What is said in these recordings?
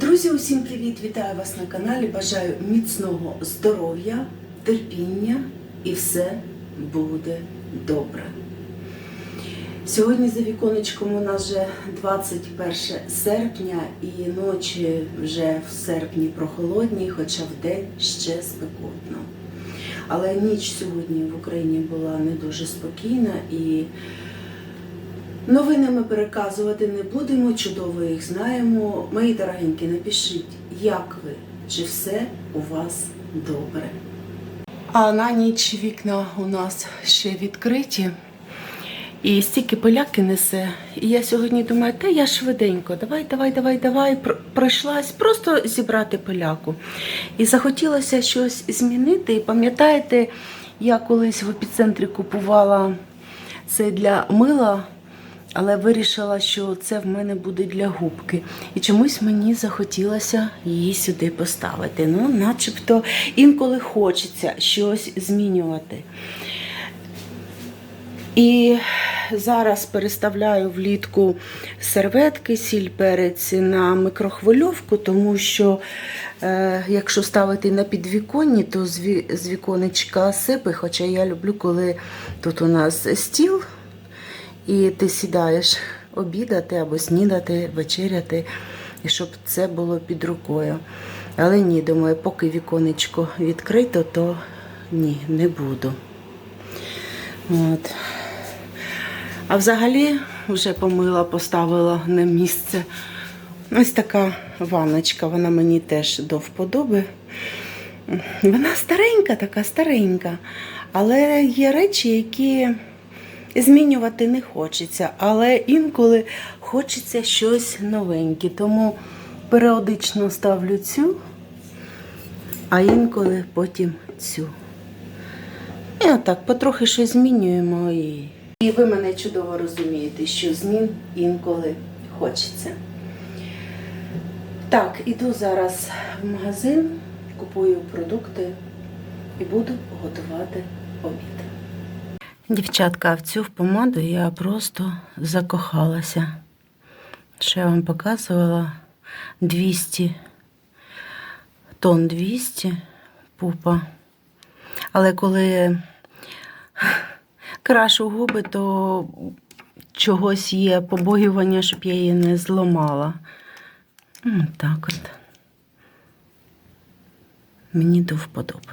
Друзі, усім привіт! Вітаю вас на каналі. Бажаю міцного здоров'я, терпіння і все буде добре. Сьогодні за віконечком у нас вже 21 серпня і ночі вже в серпні прохолодні, хоча в день ще спекотно. Але ніч сьогодні в Україні була не дуже спокійна і Новини ми переказувати не будемо, чудово їх знаємо. Мої дорогенькі, напишіть, як ви, чи все у вас добре. А на ніч вікна у нас ще відкриті. І стільки поляки несе. І я сьогодні думаю, та я швиденько, давай, давай, давай, давай. Пр- Пройшлась просто зібрати поляку. І захотілося щось змінити. І пам'ятаєте, я колись в епіцентрі купувала це для мила, але вирішила, що це в мене буде для губки. І чомусь мені захотілося її сюди поставити. Ну, начебто інколи хочеться щось змінювати. І зараз переставляю влітку серветки, сіль перець на микрохвильовку, тому що е, якщо ставити на підвіконні, то з віконечка сипи, хоча я люблю, коли тут у нас стіл, і ти сідаєш обідати або снідати, вечеряти, і щоб це було під рукою. Але ні, думаю, поки віконечко відкрито, то ні, не буду. От. А взагалі вже помила, поставила на місце. Ось така ванночка, вона мені теж до вподоби. Вона старенька, така старенька. Але є речі, які змінювати не хочеться. Але інколи хочеться щось новеньке. Тому періодично ставлю цю, а інколи потім цю. І отак потрохи щось змінюємо. І... і ви мене чудово розумієте, що змін інколи хочеться. Так, іду зараз в магазин, купую продукти і буду готувати обід. Дівчатка, в цю помаду я просто закохалася. Що я вам показувала 200 тон 200 пупа. Але коли крашу губи, то чогось є побоювання, щоб я її не зламала. М, Так от. Мені до вподоби.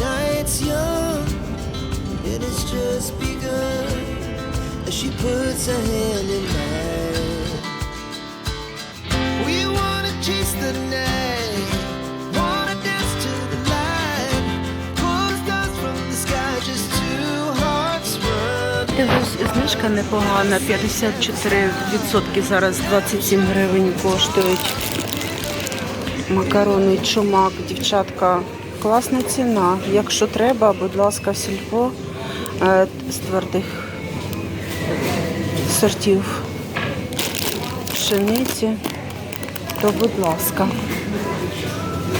Night's young and it's just begun as she puts her hand in mine. We wanna chase the night, wanna dance to the light, pull stars from the sky, just two hearts run. Знижка непогана, 54% зараз 27 гривень коштують. Макарони чумак, дівчатка, класна ціна. Якщо треба, будь ласка, сільпо е, з твердих сортів пшениці, то будь ласка,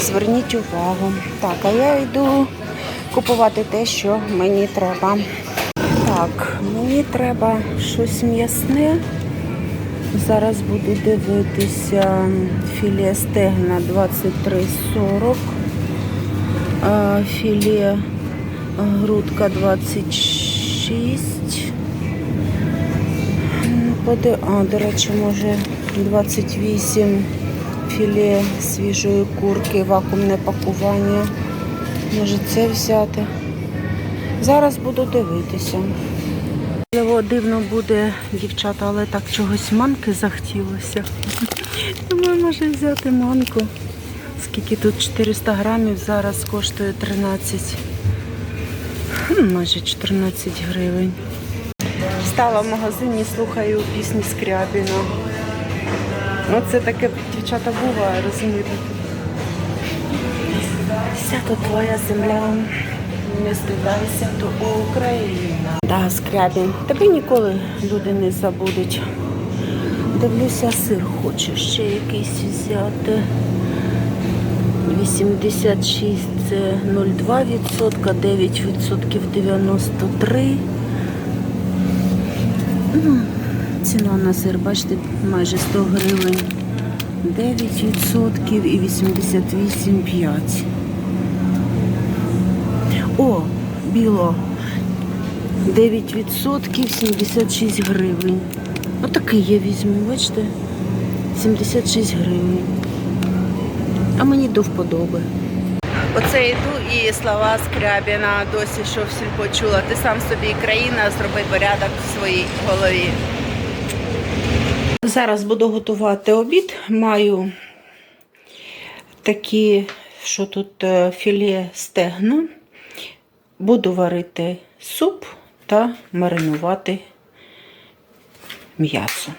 зверніть увагу. Так, а я йду купувати те, що мені треба. Так, мені треба щось м'ясне. Зараз буду дивитися філе стегна 23,40, а, філе грудка 26. Поди- А, до речі, може 28 філе свіжої курки, вакуумне пакування. Може це взяти. Зараз буду дивитися. Можливо, дивно буде, дівчата, але так чогось манки захотілося. Думаю, може взяти манку. Скільки тут 400 грамів, зараз коштує 13. Майже 14 гривень. Стала в магазині, слухаю пісні Скрябіна. Ну, це таке, дівчата, буває, розумієте. Вся то твоя земля, не здивайся, то Україна. Да, Скрябін. Тебе ніколи люди не забудуть. Дивлюся, сир хочу ще якийсь взяти. 86 це 0,2%, 9% 93. Ну, Ціна на сир, бачите, майже 100 гривень. 9% і 88,5. О, біло. 9% 76 гривень. Отакий я візьму, бачите? 76 гривень. А мені до вподоби. Оце йду і слова Скрябіна досі, що всім почула. Ти сам собі країна, зроби порядок в своїй голові. Зараз буду готувати обід. Маю такі, що тут е, філе стегна. Буду варити суп та маринувати м'ясо.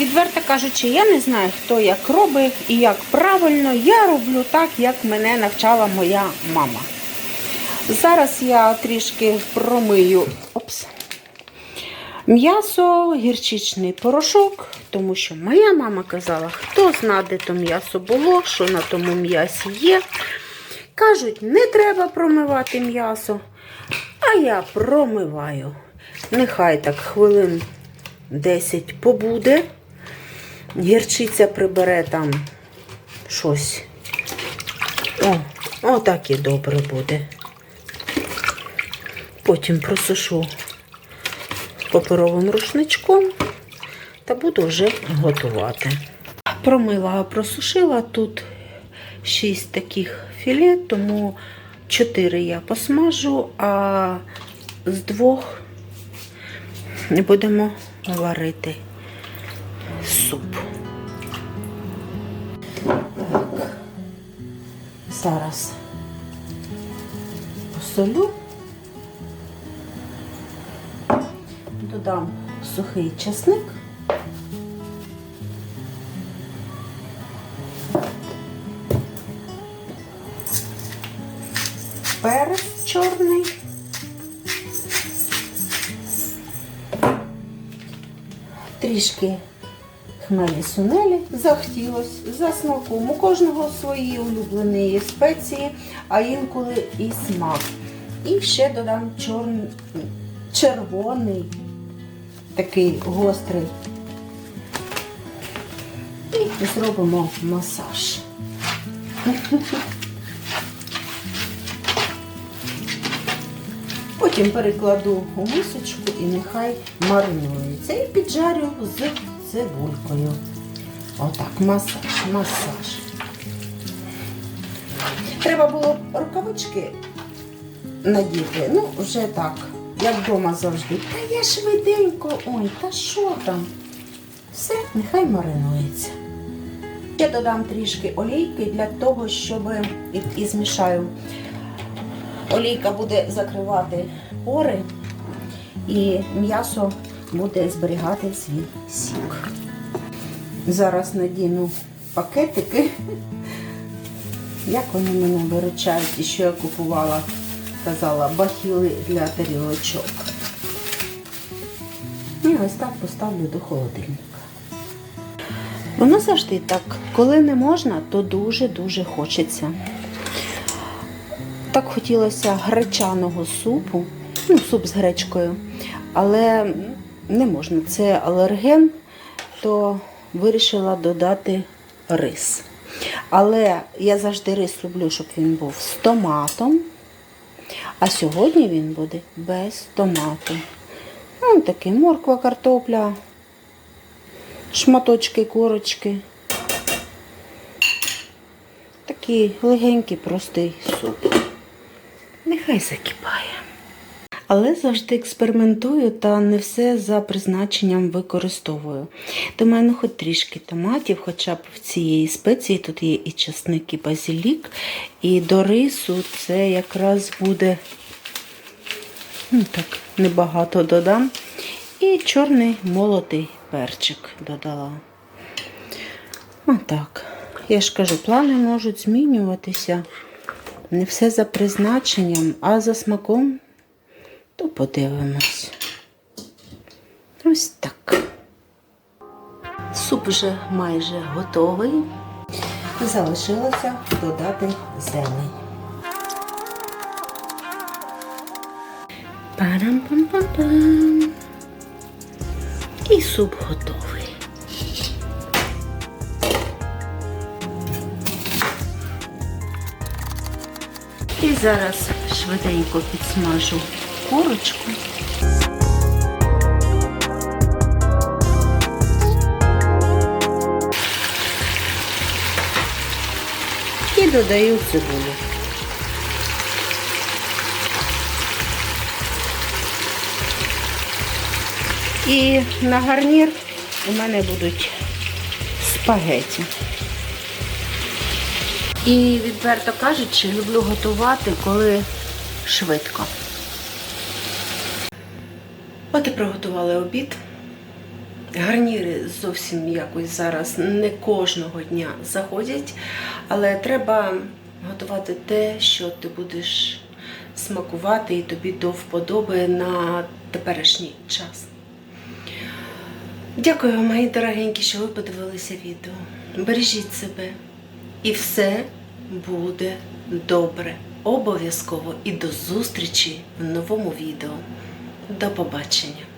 Відверто кажучи, я не знаю, хто як робить і як правильно. Я роблю так, як мене навчала моя мама. Зараз я трішки промию м'ясо, гірчичний порошок, тому що моя мама казала, хто зна, де то м'ясо було, що на тому м'ясі є. Кажуть, не треба промивати м'ясо, а я промиваю. Нехай так хвилин 10 побуде. Гірчиця прибере там щось. О, отак і добре буде. Потім просушу паперовим рушничком та буду вже готувати. Промила, просушила тут 6 таких філе, тому 4 я посмажу, а з двох будемо варити суп. Так. Зараз посолю, додам сухий часник. Перець чорний. Трішки хмелі сунелі захотілось за смаком. У кожного свої улюблені спеції, а інколи і смак. І ще додам чорний, червоний, такий гострий. І зробимо масаж. Потім перекладу у мисочку і нехай маринується. І піджарю з цибулькою. Отак, масаж, масаж. Треба було рукавички надіти. Ну, вже так, як вдома завжди. Та я швиденько. Ой, та що там? Все, нехай маринується. Ще додам трішки олійки для того, щоб і, і змішаю. Олійка буде закривати пори і м'ясо буде зберігати свій сік. Зараз надіну пакетики. Як вони мене виручають, і що я купувала, казала, бахіли для тарілочок. І ось так поставлю до холодильника. Воно завжди так, коли не можна, то дуже-дуже хочеться. Так хотілося гречаного супу, ну, суп з гречкою, але не можна, це алерген, то вирішила додати рис. Але я завжди рис люблю, щоб він був з томатом, а сьогодні він буде без томату. Ну, такий морква, картопля, шматочки корочки. Такий легенький, простий суп. Нехай закипає. Але завжди експериментую та не все за призначенням використовую. Думаю, ну хоч трішки томатів, хоча б в цієї спеції тут є і часник, і базилік. І до рису це якраз буде ну так, небагато додам. І чорний молотий перчик додала. Отак. Я ж кажу, плани можуть змінюватися. Не все за призначенням, а за смаком, подивимось. Ось так. Суп вже майже готовий. Залишилося додати зелень. Парам-пам-пам-пам. І суп готовий. І зараз швиденько підсмажу курочку. І додаю цибулю. І на гарнір у мене будуть спагеті. І відверто кажучи, люблю готувати, коли швидко. От і приготували обід. Гарніри зовсім якось зараз не кожного дня заходять, але треба готувати те, що ти будеш смакувати і тобі до вподоби на теперішній час. Дякую, мої дорогенькі, що ви подивилися відео. Бережіть себе. І все буде добре. Обов'язково і до зустрічі в новому відео. До побачення!